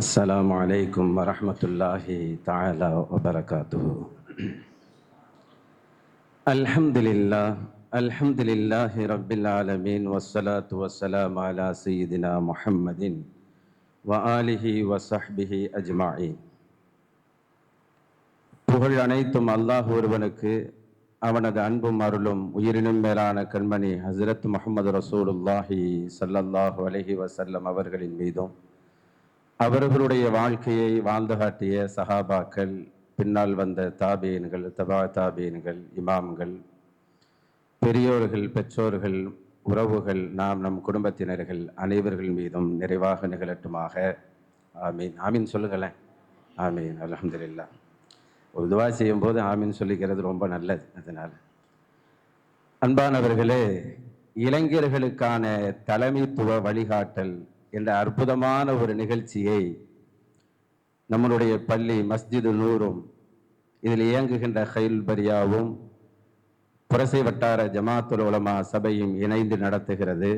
السلام عليكم ورحمة الله تعالى وبركاته الحمد لله الحمد لله رب العالمين والصلاة والسلام على سيدنا محمد وآله وصحبه أجمعين புகழ் அனைத்தும் அல்லாஹ் ஒருவனுக்கு அவனது அன்பும் அருளும் உயிரினும் மேலான கண்மணி ஹசரத் முகமது ரசூலுல்லாஹி ஸல்லல்லாஹு அலைஹி வஸல்லம் அவர்களின் மீதும் அவர்களுடைய வாழ்க்கையை வாழ்ந்து காட்டிய சஹாபாக்கள் பின்னால் வந்த தாபீன்கள் தபா தாபீன்கள் இமாம்கள் பெரியோர்கள் பெற்றோர்கள் உறவுகள் நாம் நம் குடும்பத்தினர்கள் அனைவர்கள் மீதும் நிறைவாக நிகழட்டுமாக. ஆமீன். ஆமீன் சொல்லுங்களேன். ஆமீன். அலமதுல்லா ஒரு துவா செய்யும்போது ஆமீன் சொல்லிக்கிறது ரொம்ப நல்லது. அதனால் அன்பானவர்களே இளைஞர்களுக்கான தலைமைத்துவ வழிகாட்டல் என்ற அற்புதமான ஒரு நிகழ்ச்சியை நம்மளுடைய பள்ளி மஸ்ஜிது நூறும் இதில் இயங்குகின்ற ஹைல் பரியாவும் புரசை வட்டார ஜமாத்துல் உலமா சபையும் இணைந்து நடத்துகிறது.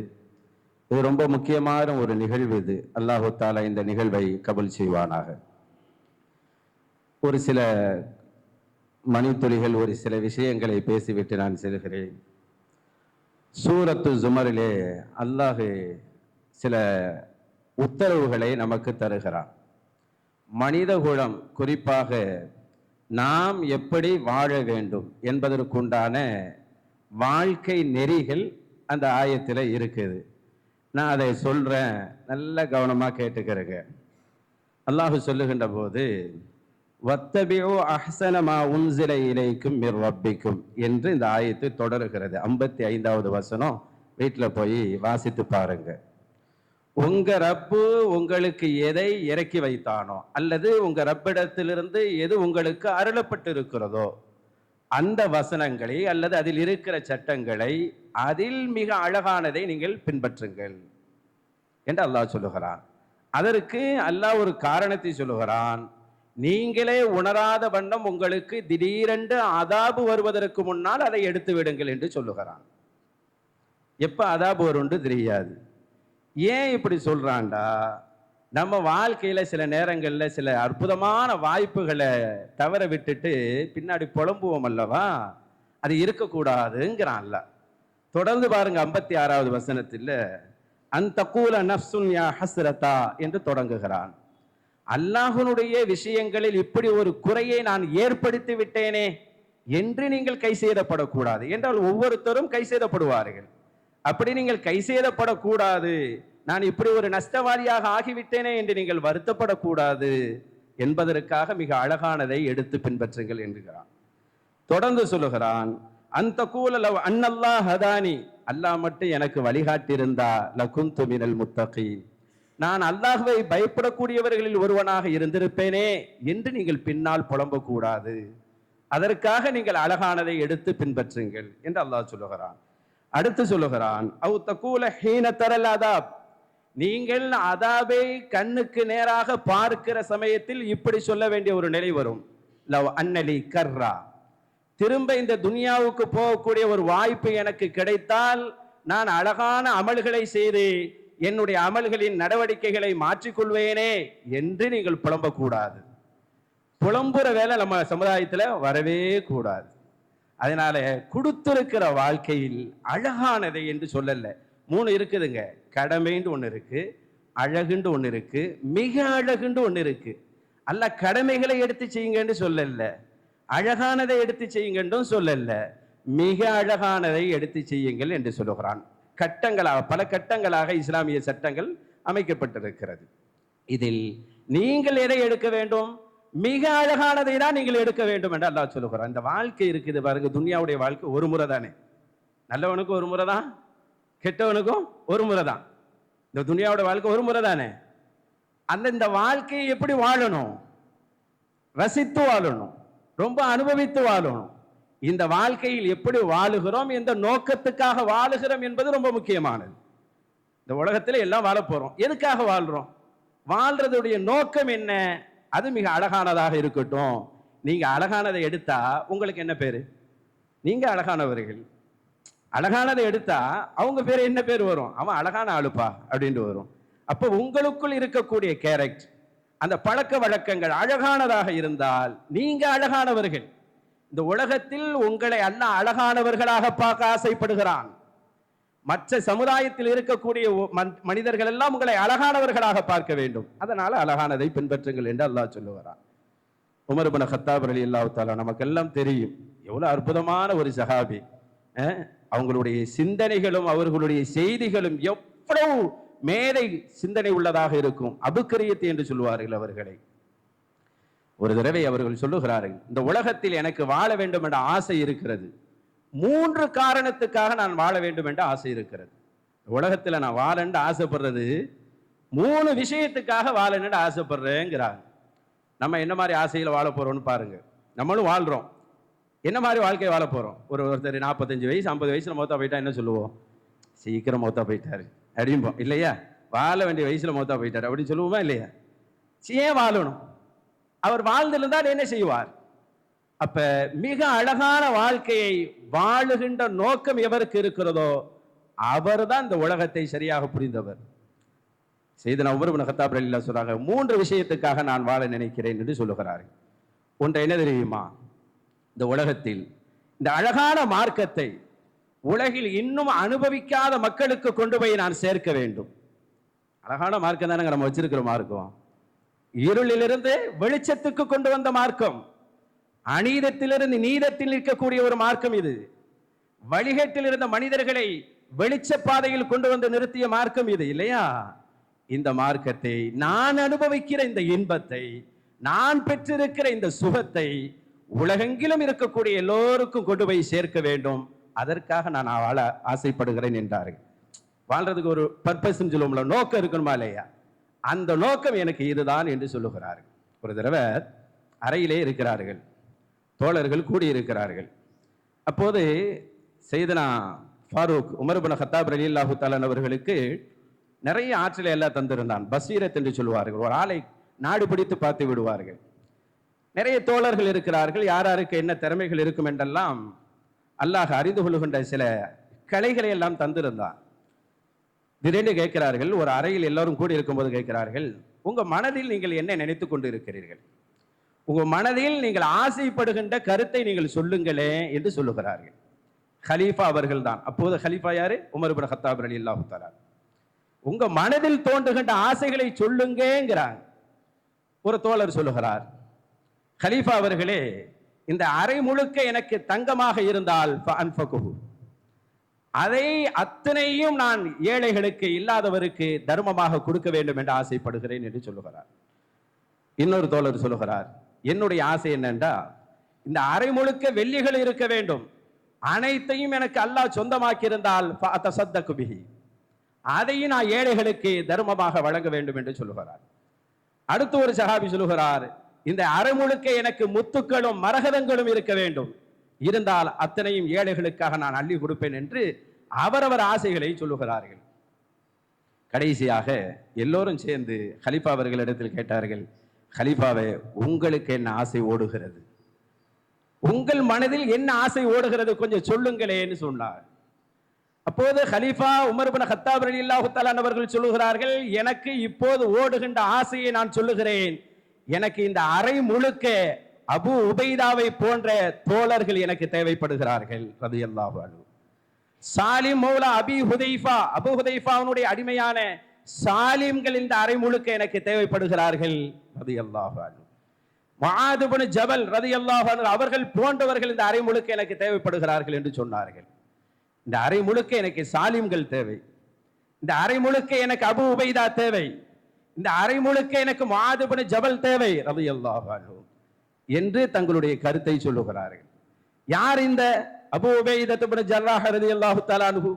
இது ரொம்ப முக்கியமான ஒரு நிகழ்வு இது. அல்லாஹு தாலா இந்த நிகழ்வை கபுல் செய்வானாக. ஒரு சில மணித்துளிகள் ஒரு சில விஷயங்களை பேசிவிட்டு நான் செல்கிறேன். சூரத்து ஜுமரிலே அல்லாஹு சில உத்தரவுகளை நமக்கு தருகிறான். மனிதகுலம் குறிப்பாக நாம் எப்படி வாழ வேண்டும் என்பதற்குண்டான வாழ்க்கை நெறிகள் அந்த ஆயத்தில் இருக்குது. நான் அதை சொல்கிறேன் நல்ல கவனமாக கேட்டுக்கிறேங்க. அல்லாஹு சொல்லுகின்ற போது வத்தபியோ அஹசனமா உன்சில இலைக்கும் மிர் ரப்பிக்கும் என்று இந்த ஆயத்து தொடருகிறது. ஐம்பத்தி ஐந்தாவது வசனம் வீட்டில் போய் வாசித்து பாருங்கள் உங்க ரப்பு உங்களுக்கு எதை இறக்கி வைத்தானோ அல்லது உங்க ரப்பிடத்திலிருந்து எது உங்களுக்கு அருளப்பட்டு இருக்கிறதோ அந்த வசனங்களை அல்லது அதில் இருக்கிற சட்டங்களை அதில் மிக அழகானதை நீங்கள் பின்பற்றுங்கள் என்று அல்லாஹ் சொல்லுகிறான். அதற்கு அல்லாஹ் ஒரு காரணத்தை சொல்லுகிறான். நீங்களே உணராத வண்ணம் உங்களுக்கு திடீரென்று அதாபு வருவதற்கு முன்னால் அதை எடுத்து விடுங்கள் என்று சொல்லுகிறான். எப்போ அதாபு வரும்னு தெரியாது. ஏன் இப்படி சொல்கிறான்டா நம்ம வாழ்க்கையில் சில நேரங்களில் சில அற்புதமான வாய்ப்புகளை தவற விட்டுட்டு பின்னாடி புலம்புவோம் அல்லவா? அது இருக்கக்கூடாதுங்கிறான்ல. தொடர்ந்து பாருங்க ஐம்பத்தி ஆறாவது வசனத்தில் அந்த கூல நப்சுன் யா ஹஸ்ரதா என்று தொடங்குகிறான். அல்லாஹனுடைய விஷயங்களில் இப்படி ஒரு குறையை நான் ஏற்படுத்தி விட்டேனே என்று நீங்கள் கை செய்தப்படக்கூடாது என்றால் ஒவ்வொருத்தரும் கை செய்தப்படுவார்கள் அப்படி நீங்கள் கை செய்தப்படக்கூடாது நான் இப்படி ஒரு நஷ்டவாதியாக ஆகிவிட்டேனே என்று நீங்கள் வருத்தப்படக்கூடாது என்பதற்காக மிக அழகானதை எடுத்து பின்பற்றுங்கள் என்கிறான். தொடர்ந்து சொல்லுகிறான் அந்த கூலலவ் அன்னல்லா ஹதானி. அல்லாஹ் மட்டும் எனக்கு வழிகாட்டியிருந்தா லகுந்து மினல் முத்தகி நான் அல்லாஹுவை பயப்படக்கூடியவர்களில் ஒருவனாக இருந்திருப்பேனே என்று நீங்கள் பின்னால் புலம்பக்கூடாது. அதற்காக நீங்கள் அழகானதை எடுத்து பின்பற்றுங்கள் என்று அல்லாஹ் சொல்லுகிறான். அடுத்து சொல்லுகிறான் அவு தக்கூல ஹீன தரல் அதாப். நீங்கள் அதாபை கண்ணுக்கு நேராக பார்க்கிற சமயத்தில் இப்படி சொல்ல வேண்டிய ஒரு நிலை வரும். லவ் அன்னலி கர்ரா. திரும்ப இந்த துனியாவுக்கு போகக்கூடிய ஒரு வாய்ப்பு எனக்கு கிடைத்தால் நான் அழகான அமல்களை செய்து என்னுடைய அமல்களின் நடவடிக்கைகளை மாற்றிக்கொள்வேனே என்று நீங்கள் புலம்பக்கூடாது. புலம்புற வேலை நம்ம சமுதாயத்தில் வரவே கூடாது. அதனால கொடுத்திருக்கிற வாழ்க்கையில் அழகானதை என்று சொல்லல. மூணு இருக்குதுங்க. கடமைன்னு ஒன்று இருக்கு அழகுண்டு ஒன்று இருக்கு மிக அழகுண்டு ஒன்று இருக்கு. அல்ல கடமைகளை எடுத்து செய்யுங்கன்னு சொல்லல. அழகானதை எடுத்து செய்யுங்கன்றும் சொல்லல. மிக அழகானதை எடுத்து செய்யுங்கள் என்று சொல்லுகிறான். கட்டங்களாக பல கட்டங்களாக இஸ்லாமிய சட்டங்கள் அமைக்கப்பட்டிருக்கிறது. இதில் நீங்கள் எதை எடுக்க வேண்டும்? மிக அழகானதை தான் நீங்கள் எடுக்க வேண்டும் என்று அல்லாஹ் சொல்லுகிறோம் இந்த வாழ்க்கை இருக்குது பாருங்க துனியாவுடைய வாழ்க்கை ஒரு முறை தானே நல்லவனுக்கும் ஒரு முறை தான் கெட்டவனுக்கும் ஒரு முறை தான் இந்த துனியாவோட வாழ்க்கை ஒரு முறை தானே அந்த இந்த வாழ்க்கையை எப்படி வாழணும்? ரசித்து வாழணும் ரொம்ப அனுபவித்து வாழணும். இந்த வாழ்க்கையில் எப்படி வாழுகிறோம் எந்த நோக்கத்துக்காக வாழுகிறோம் என்பது ரொம்ப முக்கியமானது. இந்த உலகத்தில் எல்லாம் வாழ எதுக்காக வாழ்கிறோம் வாழ்றதுடைய நோக்கம் என்ன? அது மிக அழகானதாக இருக்கட்டும். நீங்கள் அழகானதை எடுத்தா உங்களுக்கு என்ன பேர்? நீங்கள் அழகானவர்கள். அழகானதை எடுத்தா அவங்க பேர் என்ன பேர் வரும்? அவன் அழகான ஆளுப்பா அப்படின்ட்டு வரும். அப்போ உங்களுக்குள் இருக்கக்கூடிய கேரக்டர் அந்த பழக்க வழக்கங்கள் அழகானதாக இருந்தால் நீங்க அழகானவர்கள். இந்த உலகத்தில் உங்களை அண்ணா அழகானவர்களாக பார்க்க ஆசைப்படுகிறான். மற்ற சமுதாயத்தில் இருக்கக்கூடிய மனிதர்கள் எல்லாம் உங்களை அழகானவர்களாக பார்க்க வேண்டும். அதனால அழகானதை பின்பற்றுங்கள் என்று அல்லாஹ் சொல்லுவாரா உமர் ஹத்தாப் அலி அல்லாஹ் தாலா நமக்கெல்லாம் தெரியும். எவ்வளவு அற்புதமான ஒரு சஹாபி. அவங்களுடைய சிந்தனைகளும் அவர்களுடைய செய்திகளும் எவ்வளவு மேதை சிந்தனை உள்ளதாக இருக்கும். அபுக்கரியத்தை என்று சொல்லுவார்கள் அவர்களை. ஒரு தடவை அவர்கள் சொல்லுகிறார்கள் இந்த உலகத்தில் எனக்கு வாழ வேண்டும் என்ற ஆசை இருக்கிறது. மூன்று காரணத்துக்காக நான் வாழ வேண்டும் என்று ஆசை இருக்கிறது. உலகத்தில் நான் வாழன்னு ஆசைப்படுறது மூணு விஷயத்துக்காக வாழணும்னு ஆசைப்படுறேங்கிறாங்க. நம்ம என்ன மாதிரி ஆசையில் வாழ போகிறோம்னு பாருங்க. நம்மளும் வாழ்கிறோம் என்ன மாதிரி வாழ்க்கை வாழ போகிறோம் ஒரு ஒருத்தர் நாற்பத்தஞ்சு வயசு ஐம்பது வயசில் மொத்தம் போயிட்டா என்ன சொல்லுவோம்? சீக்கிரம் மொத்தம் போயிட்டாரு. அப்படிம்போம். இல்லையா? வாழ வேண்டிய வயசில் மொத்தம் போயிட்டாரு. அப்படின்னு சொல்லுவோமா இல்லையா? ஏன் வாழணும்? அவர் வாழ்ந்திருந்தால் என்ன செய்வார்? அப்ப மிக அழகான வாழ்க்கையை வாழுகின்ற நோக்கம் எவருக்கு இருக்கிறதோ அவர் தான் இந்த உலகத்தை சரியாக புரிந்தவர். செய்தன நான் பின் கத்தாப் சொல்றாங்க மூன்று விஷயத்துக்காக நான் வாழ நினைக்கிறேன் என்று சொல்லுகிறார்கள். ஒன்று என்ன தெரியுமா? இந்த உலகத்தில் இந்த அழகான மார்க்கத்தை உலகில் இன்னும் அனுபவிக்காத மக்களுக்கு கொண்டு போய் நான் சேர்க்க வேண்டும். அழகான மார்க்கம் தானே நம்ம வச்சிருக்கிற மார்க்கம். இருளிலிருந்து வெளிச்சத்துக்கு கொண்டு வந்த மார்க்கம். அநீதத்திலிருந்து நீதத்தில் நிற்கக்கூடிய ஒரு மார்க்கம் இது. வழிகேட்டில் இருந்த மனிதர்களை வெளிச்ச பாதையில் கொண்டு வந்து நிறுத்திய மார்க்கம் இது இல்லையா? இந்த மார்க்கத்தை நான் அனுபவிக்கிற இந்த இன்பத்தை நான் பெற்றிருக்கிற இந்த சுகத்தை உலகெங்கிலும் இருக்கக்கூடிய எல்லோருக்கும் கொண்டு போய் சேர்க்க வேண்டும். அதற்காக நான் வாழ ஆசைப்படுகிறேன் என்றார்கள் வாழ்றதுக்கு ஒரு பர்பஸ் சொல்லுவோம்ல நோக்கம் இருக்கணுமா இல்லையா? அந்த நோக்கம் எனக்கு இதுதான் என்று சொல்லுகிறார்கள் ஒரு தடவை அறையிலே இருக்கிறார்கள். தோழர்கள் கூடியிருக்கிறார்கள். அப்போது செய்தனா ஃபாரூக் உமர்புன ஹத்தாப் அலி அல்லாஹு தாலன் அவர்களுக்கு நிறைய ஆற்றலை எல்லாம் தந்திருந்தான். பசீரத் என்று சொல்வார்கள் ஒரு ஆளை நாடு பிடித்து பார்த்து விடுவார்கள். நிறைய தோழர்கள் இருக்கிறார்கள். யார் யாருக்கு என்ன திறமைகள் இருக்கும் என்றெல்லாம் அல்லாஹ் அறிந்து கொள்கின்ற சில கலைகளை எல்லாம் தந்திருந்தான். திடீர்னு கேட்கிறார்கள் ஒரு அறையில் எல்லாரும் கூடி இருக்கும்போது கேட்கிறார்கள் உங்கள் மனதில் நீங்கள் என்ன நினைத்து கொண்டு இருக்கிறீர்கள் உங்கள் மனதில் நீங்கள் ஆசைப்படுகின்ற கருத்தை நீங்கள் சொல்லுங்களே என்று சொல்லுகிறார்கள். ஹலீஃபா அவர்கள் தான் அப்போது ஹலீஃபா யாரு? உமர் பின் ஹத்தாப் அலி அல்லாஹு தஆலா. உங்க மனதில் தோன்றுகின்ற ஆசைகளை சொல்லுங்கங்கிறாங்க. ஒரு தோழர் சொல்லுகிறார் கலீஃபா அவர்களே இந்த அறை முழுக்க எனக்கு தங்கமாக இருந்தால் அதை அத்தனையும் நான் ஏழைகளுக்கு இல்லாதவருக்கு தர்மமாக கொடுக்க வேண்டும் என்று ஆசைப்படுகிறேன் என்று சொல்லுகிறார். இன்னொரு தோழர் சொல்லுகிறார் என்னுடைய ஆசை என்னென்றா இந்த அரை முழுக்க வெள்ளிகள் இருக்க வேண்டும். அனைத்தையும் எனக்கு அல்லாஹ் சொந்தமாக்கியிருந்தால் சத்த குபிகி அதையும் நான் ஏழைகளுக்கு தர்மமாக வழங்க வேண்டும் என்று சொல்லுகிறார். அடுத்து ஒரு சஹாபி சொல்லுகிறார் இந்த அரை முழுக்க எனக்கு முத்துக்களும் மரகதங்களும் இருக்க வேண்டும். இருந்தால் அத்தனையும் ஏழைகளுக்காக நான் அள்ளி கொடுப்பேன் என்று அவரவர் ஆசைகளை சொல்லுகிறார்கள். கடைசியாக எல்லோரும் சேர்ந்து ஹலிஃபா அவர்களிடத்தில் கேட்டார்கள் ஹலீஃபாவே உங்களுக்கு என்ன ஆசை ஓடுகிறது? உங்கள் மனதில் என்ன ஆசை ஓடுகிறது? கொஞ்சம் சொல்லுங்களேன்னு சொன்னார். அப்போது ஹலீஃபா உமர் ஹத்தாப் அலி அல்லாஹுத்தாலான் அவர்கள் சொல்லுகிறார்கள் எனக்கு இப்போது ஓடுகின்ற ஆசையை நான் சொல்லுகிறேன். எனக்கு இந்த அறை முழுக்க அபு உபைதாவை போன்ற தோழர்கள் எனக்கு தேவைப்படுகிறார்கள் ரலியல்லாஹு அல்லாஹு சாலிம் மௌலா அபி ஹுதைஃபா அபு ஹுதைஃபாவுடைய அடிமையான சாலிம்கள் இந்த அறை முழுக்க எனக்கு தேவைப்படுகிறார்கள். ரலியல்லாஹு அன்ஹு. முஆது பின் ஜபல் ரலியல்லாஹு அன்ஹு அவர்கள் போன்றவர்கள் இந்த அறை முழுக்க எனக்கு தேவைப்படுகிறார்கள் என்று சொன்னார்கள். இந்த அறை முழுக்க எனக்கு சாலிம்கள் தேவை. இந்த அறை முழுக்க எனக்கு அபு உபைதா தேவை. இந்த அறை முழுக்க எனக்கு மாதுபன ஜபல் தேவை ரலியல்லாஹு அன்ஹு என்று தங்களுடைய கருத்தை சொல்லுகிறார்கள். யார் இந்த அபு உபைதத்துபன ஜர்ராஹ் ரலியல்லாஹு தஆலா அன்ஹு?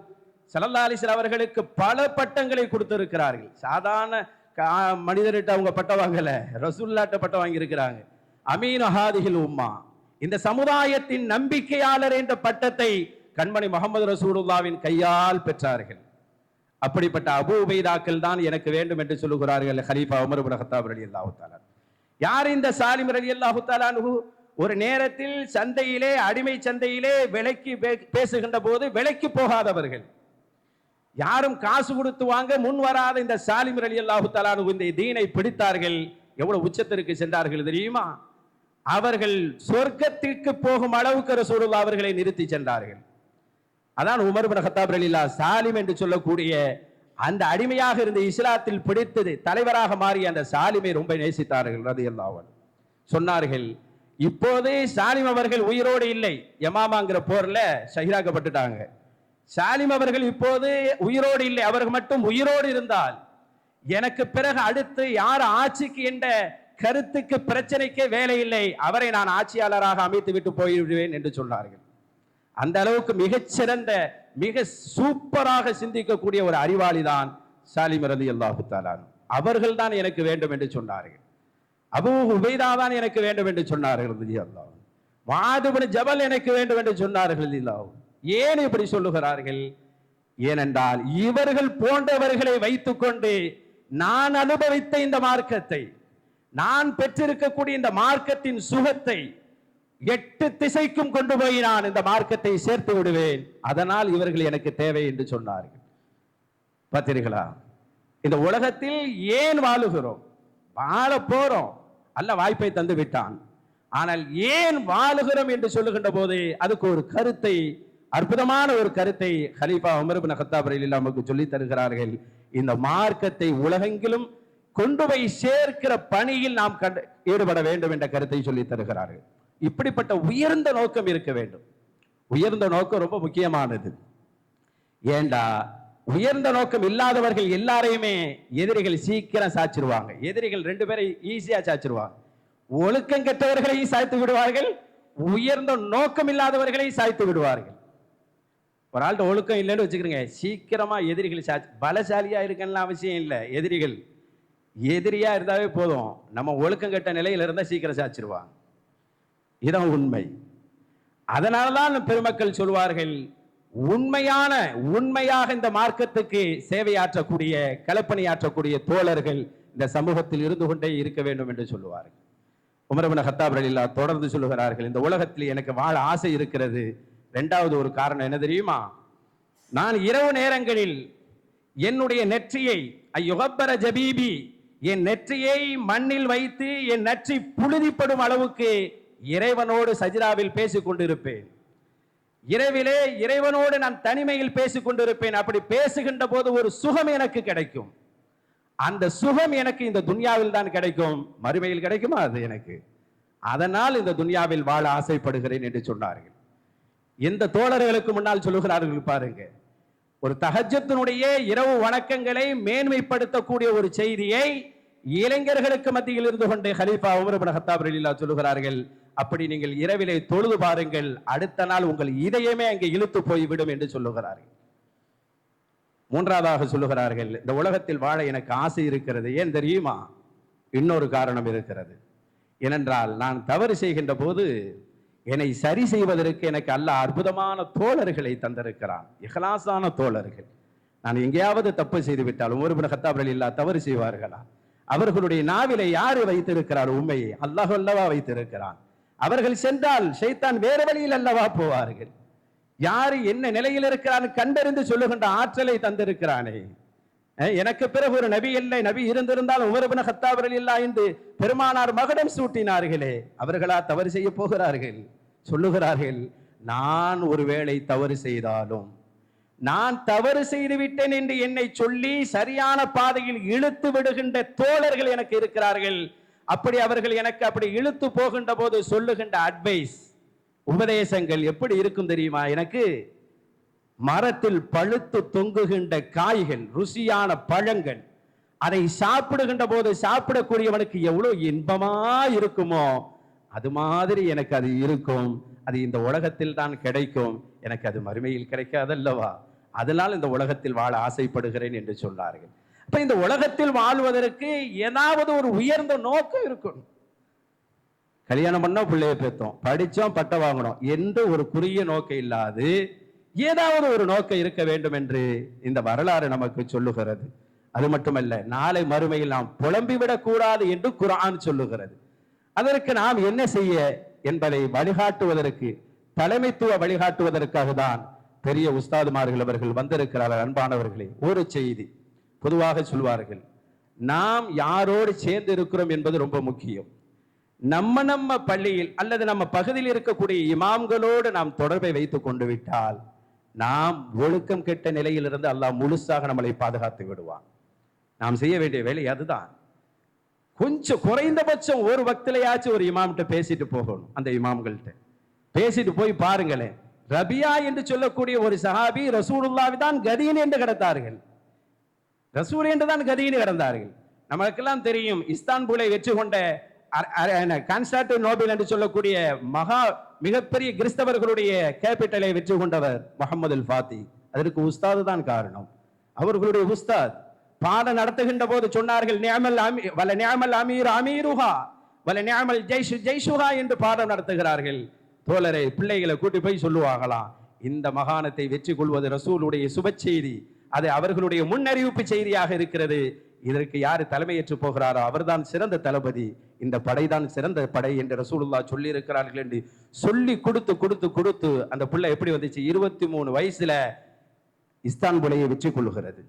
செலல்லாலிசர் அவர்களுக்கு பல பட்டங்களை கொடுத்திருக்கிறார்கள். சாதாரண கா- மனிதர்கிட்ட அவங்க பட்டம் வாங்கல. ரசூல்லாட்ட பட்டம் வாங்கியிருக்கிறாங்க. அமீன் அஹாதிகில் உம்மா. இந்த சமுதாயத்தின் நம்பிக்கையாளர் என்ற பட்டத்தை கண்மணி முகமது ரசூலுல்லாவின் கையால் பெற்றார்கள். அப்படிப்பட்ட அபு உபைதாக்கள் தான் எனக்கு வேண்டும் என்று சொல்லுகிறார்கள் ஹலீஃபா உமர் இப்னு கத்தாப் ரலியல்லாஹு தஆலா. யார் இந்த சாலிம் ரலியல்லாஹு தஆலா அன்ஹு? ஒரு நேரத்தில் சந்தையிலே அடிமை சந்தையிலே விலைக்கு பேசுகின்ற போது விலைக்கு போகாதவர்கள். யாரும் காசு கொடுத்து வாங்க முன் வராத இந்த சாலிம் அலி அல்லாஹு தலானு இந்த தீனை பிடித்தார்கள். எவ்வளவு உச்சத்திற்கு சென்றார்கள் தெரியுமா? அவர்கள் சொர்க்கத்திற்கு போகும் அளவுக்கு ரசூலுல்லாஹ் அவர்களை நிறுத்தி சென்றார்கள். அதான் உமர் பின் கத்தாப் ரலில்லா சாலிம் என்று சொல்லக்கூடிய அந்த அடிமையாக இருந்த இஸ்லாத்தில் பிடித்தது தலைவராக மாறிய அந்த சாலிமை ரொம்ப நேசித்தார்கள் ரதி அல்லாவன் சொன்னார்கள் இப்போதே சாலிம் அவர்கள் உயிரோடு இல்லை யமாமாங்கிற போர்ல ஷஹீராக்கப்பட்டுட்டாங்க சாலிம் அவர்கள் இப்போது உயிரோடு இல்லை அவர்கள் மட்டும் உயிரோடு இருந்தால் எனக்கு பிறகு அடுத்து யார் ஆட்சிக்கு என்ற கருத்துக்கு பிரச்சனைக்கே வேலை இல்லை அவரை நான் ஆட்சியாளராக அமைத்து விட்டு போய்விடுவேன் என்று சொன்னார்கள். அந்த அளவுக்கு மிகச்சிறந்த மிக சூப்பராக சிந்திக்கக்கூடிய ஒரு அறிவாளி தான் சாலிம் ரதி அல்லாஹு தாலான் அவர்கள் தான் எனக்கு வேண்டும் என்று சொன்னார்கள். அபு உபைதா தான் எனக்கு வேண்டும் என்று சொன்னார்கள் ரதி அல்லாஹ் மாதுபடி ஜபல் எனக்கு வேண்டும் என்று சொன்னார்கள் ரலியல்லாஹு. ஏன் இப்படி சொல்லுகிறார்கள்? ஏனென்றால் இவர்கள் போன்றவர்களை வைத்துக்கொண்டு நான் அனுபவித்த இந்த மார்க்கத்தை நான் பெற்றிருக்கக்கூடிய இந்த மார்க்கத்தின் சுகத்தை எட்டு திசைக்கும் கொண்டு போய் நான் இந்த மார்க்கத்தை சேர்த்து விடுவேன். அதனால் இவர்கள் எனக்கு தேவை என்று சொன்னார்கள். பார்த்தீர்களா இந்த உலகத்தில் ஏன் வாழுகிறோம்? வாழ போறோம். அல்ல வாய்ப்பை தந்து விட்டான். ஆனால் ஏன் வாழுகிறோம் என்று சொல்லுகின்ற போது அதுக்கு ஒரு கருத்தை அற்புதமான ஒரு கருத்தை ஹலீஃபா உமர் பின் நமக்கு சொல்லித் தருகிறார்கள். இந்த மார்க்கத்தை உலகெங்கிலும் கொண்டு போய் சேர்க்கிற பணியில் நாம் கண்டு ஈடுபட வேண்டும் என்ற கருத்தை சொல்லித் தருகிறார்கள். இப்படிப்பட்ட உயர்ந்த நோக்கம் இருக்க வேண்டும். உயர்ந்த நோக்கம் ரொம்ப முக்கியமானது. ஏண்டா உயர்ந்த நோக்கம் இல்லாதவர்கள் எல்லாரையுமே எதிரிகள் சீக்கிரம் சாச்சிருவாங்க. எதிரிகள் ரெண்டு பேரை ஈஸியா சாச்சிருவாங்க. ஒழுக்கம் கெட்டவர்களையும் சாய்த்து விடுவார்கள் உயர்ந்த நோக்கம் இல்லாதவர்களையும் சாய்த்து விடுவார்கள். ஒரு ஆள்கிட்ட ஒழுக்கம் இல்லைன்னு வச்சுக்கிறீங்க. சீக்கிரமாக எதிரிகள் சாச்சு பலசாலியாக இருக்கணும்னு அவசியம் இல்லை. எதிரிகள் எதிரியாக இருந்தாவே போதும். நம்ம ஒழுக்கம் கெட்ட நிலையில் இருந்தால் சீக்கிரம் சாச்சிருவான் இதான் உண்மை. அதனாலதான் பெருமக்கள் சொல்வார்கள் உண்மையான உண்மையாக இந்த மார்க்கத்துக்கு சேவையாற்றக்கூடிய களப்பணியாற்றக்கூடிய தோழர்கள் இந்த சமூகத்தில் இருந்து கொண்டே இருக்க வேண்டும் என்று சொல்லுவார்கள். உமரபின் ஹத்தாப் ரலில்லா தொடர்ந்து சொல்லுகிறார்கள் இந்த உலகத்தில் எனக்கு வாழ ஆசை இருக்கிறது ரெண்டாவது ஒரு காரணம் என்ன தெரியுமா? நான் இரவு நேரங்களில் என்னுடைய நெற்றியை ஐயுகப்பர ஜபீபி என் நெற்றியை மண்ணில் வைத்து என் நெற்றி புழுதிப்படும் அளவுக்கு இறைவனோடு சஜிராவில் பேசிக் கொண்டிருப்பேன். இரவிலே இறைவனோடு நான் தனிமையில் பேசிக் கொண்டிருப்பேன். அப்படி பேசுகின்ற போது ஒரு சுகம் எனக்கு கிடைக்கும். அந்த சுகம் எனக்கு இந்த துன்யாவில் தான் கிடைக்கும். மறுமையில் கிடைக்குமா அது எனக்கு? அதனால் இந்த துன்யாவில் வாழ ஆசைப்படுகிறேன் என்று சொன்னார்கள். எந்த தோழர்களுக்கு முன்னால் சொல்லுகிறார்கள் பாருங்க. ஒரு தகஜத்தினுடைய இரவு வணக்கங்களை மேன்மைப்படுத்தக்கூடிய ஒரு செய்தியை இளைஞர்களுக்கு மத்தியில் இருந்து கொண்டு ஹலீஃபா உமர் இப்னு சொல்லுகிறார்கள் அப்படி நீங்கள் இரவிலே தொழுது பாருங்கள் அடுத்த நாள் உங்கள் இதயமே அங்கே இழுத்து போய்விடும் என்று சொல்லுகிறார்கள். மூன்றாவதாக சொல்லுகிறார்கள் இந்த உலகத்தில் வாழ எனக்கு ஆசை இருக்கிறது. ஏன் தெரியுமா? இன்னொரு காரணம் இருக்கிறது. ஏனென்றால் நான் தவறு செய்கின்ற போது என்னை சரி செய்வதற்கு எனக்கு அல்ல அற்புதமான தோழர்களை தந்திருக்கிறான். இஹ்லாஸான தோழர்கள். நான் எங்கேயாவது தப்பு செய்து விட்டாலும் ஒரு கத்தாபர்கள் இல்லா தவறு செய்வார்களா? அவர்களுடைய நாவிலை யாரு வைத்திருக்கிறார் உண்மையை அல்லாஹ் அல்லவா வைத்திருக்கிறான். அவர்கள் சென்றால் ஷைத்தான் வேறு வழியில் அல்லவா போவார்கள்? யாரு என்ன நிலையில் இருக்கிறான் கண்டறிந்து சொல்லுகின்ற ஆற்றலை தந்திருக்கிறானே. எனக்கு பிறகு ஒரு நபி இல்லை. நபி இருந்திருந்தால் உமரபின ஹத்தாவர்கள் இல்லா என்று பெருமானார் மகடம் சூட்டினார்களே. அவர்களா தவறு செய்ய போகிறார்கள்? சொல்லுகிறார்கள் நான் ஒருவேளை தவறு செய்தாலும் நான் தவறு செய்து விட்டேன் என்று என்னை சொல்லி சரியான பாதையில் இழுத்து விடுகின்ற தோழர்கள் எனக்கு இருக்கிறார்கள். அப்படி அவர்கள் எனக்கு அப்படி இழுத்து போகின்ற போது சொல்லுகின்ற அட்வைஸ் உபதேசங்கள் எப்படி இருக்கும் தெரியுமா எனக்கு? மரத்தில் பழுத்து தொங்குகின்ற காய்கள் ருசியான பழங்கள் அதை சாப்பிடுகின்ற போது சாப்பிடக்கூடியவனுக்கு எவ்வளவு இன்பமா இருக்குமோ அது மாதிரி எனக்கு அது இருக்கும். அது இந்த உலகத்தில் தான் கிடைக்கும். எனக்கு அது மறுமையில் கிடைக்காதல்லவா? அதனால் இந்த உலகத்தில் வாழ ஆசைப்படுகிறேன் என்று சொன்னார்கள். அப்ப இந்த உலகத்தில் வாழ்வதற்கு ஏதாவது ஒரு உயர்ந்த நோக்கம் இருக்கும் கல்யாணம் பண்ணோம் பிள்ளைய பேத்தோம் படித்தோம் பட்டம் வாங்கணும். எந்த ஒரு குறுகிய நோக்கம் இல்லாது ஏதாவது ஒரு நோக்கம் இருக்க வேண்டும் என்று இந்த வரலாறு நமக்கு சொல்லுகிறது. அது மட்டுமல்ல நாளை மறுமையில் நாம் புலம்பிவிடக் கூடாது என்று குரான் சொல்லுகிறது. அதற்கு நாம் என்ன செய்ய என்பதை வழிகாட்டுவதற்கு தலைமைத்துவ வழிகாட்டுவதற்காக தான் பெரிய உஸ்தாதுமார்கள் அவர்கள் வந்திருக்கிறார்கள் அன்பானவர்களே. ஒரு செய்தி பொதுவாக சொல்வார்கள் நாம் யாரோடு சேர்ந்து இருக்கிறோம் என்பது ரொம்ப முக்கியம். நம்ம நம்ம பள்ளியில் அல்லது நம்ம பகுதியில் இருக்கக்கூடிய இமாம்களோடு நாம் தொடர்பை வைத்துக் கொண்டு விட்டால் நாம் ஒழுக்கம் கெட்ட நிலையிலிருந்து அல்லாஹ் முழுசாக நம்மளை பாதுகாத்து விடுவான். நாம் செய்ய வேண்டிய வேலை அதுதான். கொஞ்சம் குறைந்தபட்சம் ஒரு வக்திலையாச்சும் ஒரு இமாம்கிட்ட பேசிட்டு போகணும் அந்த இமாம்கள்ட்ட பேசிட்டு போய் பாருங்களேன். ரபியா என்று சொல்லக்கூடிய ஒரு சஹாபி ரசூலுல்லாவி தான் கதீன் என்று கிடத்தார்கள் ரசூல் என்று தான் கதீன் கிடந்தார்கள். நமக்கெல்லாம் தெரியும் இஸ்தான்புலை வெற்றி கொண்ட கான்ஸ்டாட்டு நோபல் என்று சொல்லக்கூடிய மகா மிகப்பெரிய கிறிஸ்தவர்களுடைய கேபிட்டலை வெற்றி கொண்டவர் முகமது அல் ஃபாத்தி. அதற்கு உஸ்தாது தான் காரணம். அவர்களுடைய உஸ்தாத் பாடம் நடத்துகின்ற போது சொன்னார்கள் நியாமல் அமி வல நியாமல் அமீர் அமீருஹா வல நியாமல் ஜெய்ஷு ஜெய்ஷுஹா என்று பாடம் நடத்துகிறார்கள். தோழரை பிள்ளைகளை கூட்டி போய் சொல்லுவாங்களாம் இந்த மகானத்தை வெற்றி கொள்வது ரசூலுடைய சுப செய்தி. அது அவர்களுடைய முன்னறிவிப்பு செய்தியாக இருக்கிறது. இதற்கு யார் தலைமையேற்று போகிறாரோ அவர்தான் சிறந்த தளபதி. இந்த படைதான் சிறந்த படை என்று ரசூலுல்லா சொல்லி இருக்கிறார்கள் என்று சொல்லி கொடுத்து கொடுத்து கொடுத்து அந்த பிள்ளை எப்படி வந்துச்சு? இருபத்தி மூணு வயசுல இஸ்தான்புலையை வச்சு கொள்ளுகிறது.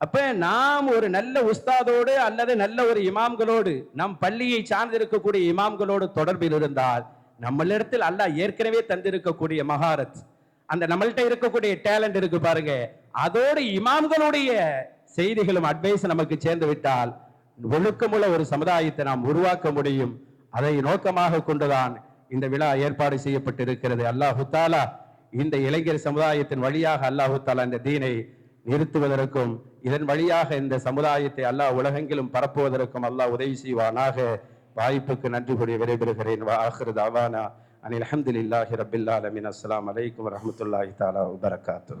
அப்ப நாம் ஒரு நல்ல உஸ்தாதோடு அல்லது நல்ல ஒரு இமாம்களோடு நம் பள்ளியை சார்ந்திருக்கக்கூடிய இமாம்களோடு தொடர்பில் இருந்தால் நம்மளிடத்தில் அல்லாஹ் ஏற்கனவே தந்திருக்கக்கூடிய மகாரத் அந்த நம்மள்கிட்ட இருக்கக்கூடிய டேலண்ட் இருக்கு பாருங்க அதோடு இமாம்களுடைய செய்திகளும் அட்வைஸ் நமக்கு சேர்ந்து விட்டால் ஒழுக்கமுள்ள ஒரு சமுதாயத்தை நாம் உருவாக்க முடியும். அதை நோக்கமாக கொண்டுதான் இந்த விழா ஏற்பாடு செய்யப்பட்டிருக்கிறது. அல்லாஹுத்தாலா இந்த இளைஞர் சமுதாயத்தின் வழியாக அல்லாஹுத்தாலா இந்த தீனை நிறுத்துவதற்கும் இதன் வழியாக இந்த சமுதாயத்தை அல்லாஹ் உலகெங்கிலும் பரப்புவதற்கும் அல்லாஹ் உதவி செய்வானாக. வாய்ப்புக்கு நன்றி கூடிய விரைபெறுகிறேன் ஆஹிரு அனில் அஹமதுல்லாஹி ரபில்லாலமின் அஸ்லாம் வலைக்கம் வரமத்துல்லாஹி தாலா வரகாத்து